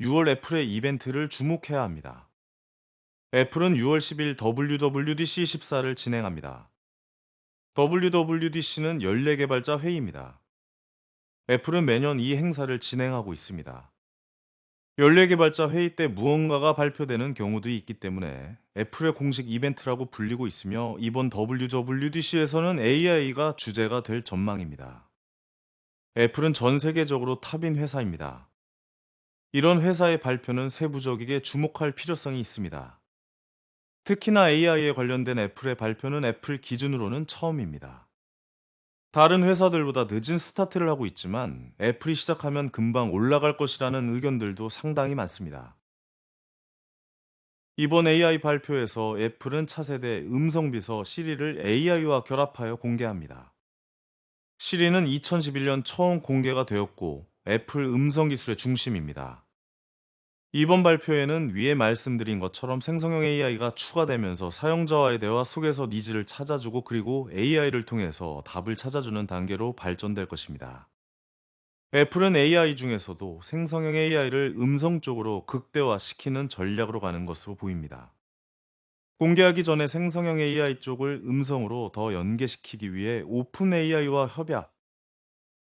6월 애플의 이벤트를 주목해야 합니다. 애플은 6월 10일 WWDC 14를 진행합니다. WWDC는 연례 개발자 회의입니다. 애플은 매년 이 행사를 진행하고 있습니다. 연례 개발자 회의 때 무언가가 발표되는 경우도 있기 때문에 애플의 공식 이벤트라고 불리고 있으며 이번 WWDC에서는 AI가 주제가 될 전망입니다. 애플은 전 세계적으로 탑인 회사입니다. 이런 회사의 발표는 세부적이게 주목할 필요성이 있습니다. 특히나 AI에 관련된 애플의 발표는 애플 기준으로는 처음입니다. 다른 회사들보다 늦은 스타트를 하고 있지만 애플이 시작하면 금방 올라갈 것이라는 의견들도 상당히 많습니다. 이번 AI 발표에서 애플은 차세대 음성 비서 시리를 AI와 결합하여 공개합니다. 시리는 2011년 처음 공개가 되었고 애플 음성 기술의 중심입니다. 이번 발표에는 위에 말씀드린 것처럼 생성형 AI가 추가되면서 사용자와의 대화 속에서 니즈를 찾아주고 그리고 AI를 통해서 답을 찾아주는 단계로 발전될 것입니다. 애플은 AI 중에서도 생성형 AI를 음성 쪽으로 극대화시키는 전략으로 가는 것으로 보입니다. 공개하기 전에 생성형 AI 쪽을 음성으로 더 연계시키기 위해 오픈 AI와 협약,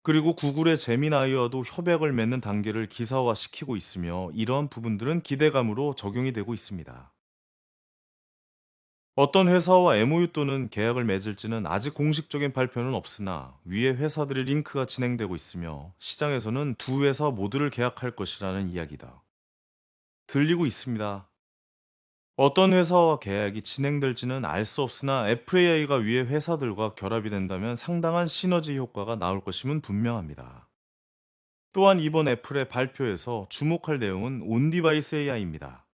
그리고 구글의 제미나이와도 협약을 맺는 단계를 기사화시키고 있으며 이러한 부분들은 기대감으로 적용이 되고 있습니다. 어떤 회사와 MOU 또는 계약을 맺을지는 아직 공식적인 발표는 없으나 위에 회사들의 링크가 진행되고 있으며 시장에서는 두 회사 모두를 계약할 것이라는 이야기다. 들리고 있습니다. 어떤 회사와 계약이 진행될지는 알 수 없으나 FAI가 위에 회사들과 결합이 된다면 상당한 시너지 효과가 나올 것임은 분명합니다. 또한 이번 애플의 발표에서 주목할 내용은 온디바이스 AI입니다.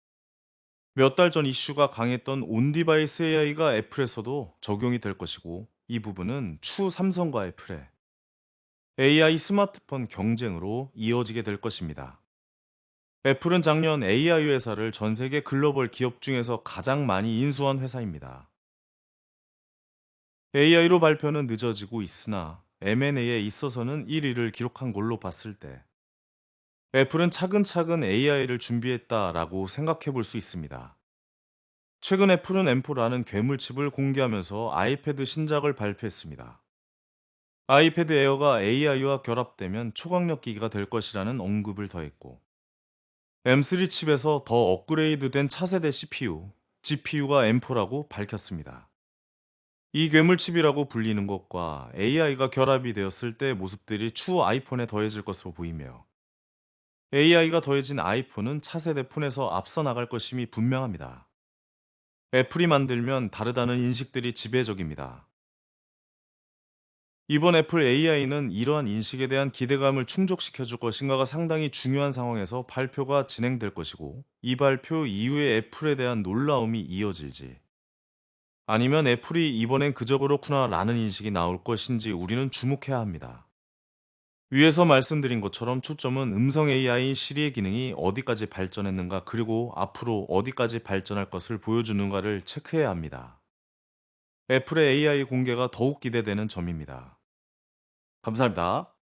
몇 달 전 이슈가 강했던 온디바이스 AI가 애플에서도 적용이 될 것이고 이 부분은 추 삼성과 애플의 AI 스마트폰 경쟁으로 이어지게 될 것입니다. 애플은 작년 AI 회사를 전 세계 글로벌 기업 중에서 가장 많이 인수한 회사입니다. AI로 발표는 늦어지고 있으나 M&A에 있어서는 1위를 기록한 걸로 봤을 때 애플은 차근차근 AI를 준비했다라고 생각해 볼 수 있습니다. 최근 애플은 M4라는 괴물칩을 공개하면서 아이패드 신작을 발표했습니다. 아이패드 에어가 AI와 결합되면 초강력 기기가 될 것이라는 언급을 더했고 M3 칩에서 더 업그레이드된 차세대 CPU, GPU가 M4라고 밝혔습니다. 이 괴물칩이라고 불리는 것과 AI가 결합이 되었을 때 모습들이 추후 아이폰에 더해질 것으로 보이며 AI가 더해진 아이폰은 차세대 폰에서 앞서 나갈 것임이 분명합니다. 애플이 만들면 다르다는 인식들이 지배적입니다. 이번 애플 AI는 이러한 인식에 대한 기대감을 충족시켜 줄 것인가가 상당히 중요한 상황에서 발표가 진행될 것이고 이 발표 이후에 애플에 대한 놀라움이 이어질지 아니면 애플이 이번엔 그저 그렇구나 라는 인식이 나올 것인지 우리는 주목해야 합니다. 위에서 말씀드린 것처럼 초점은 음성 AI 시리의 기능이 어디까지 발전했는가 그리고 앞으로 어디까지 발전할 것을 보여주는가를 체크해야 합니다. 애플의 AI 공개가 더욱 기대되는 점입니다. 감사합니다.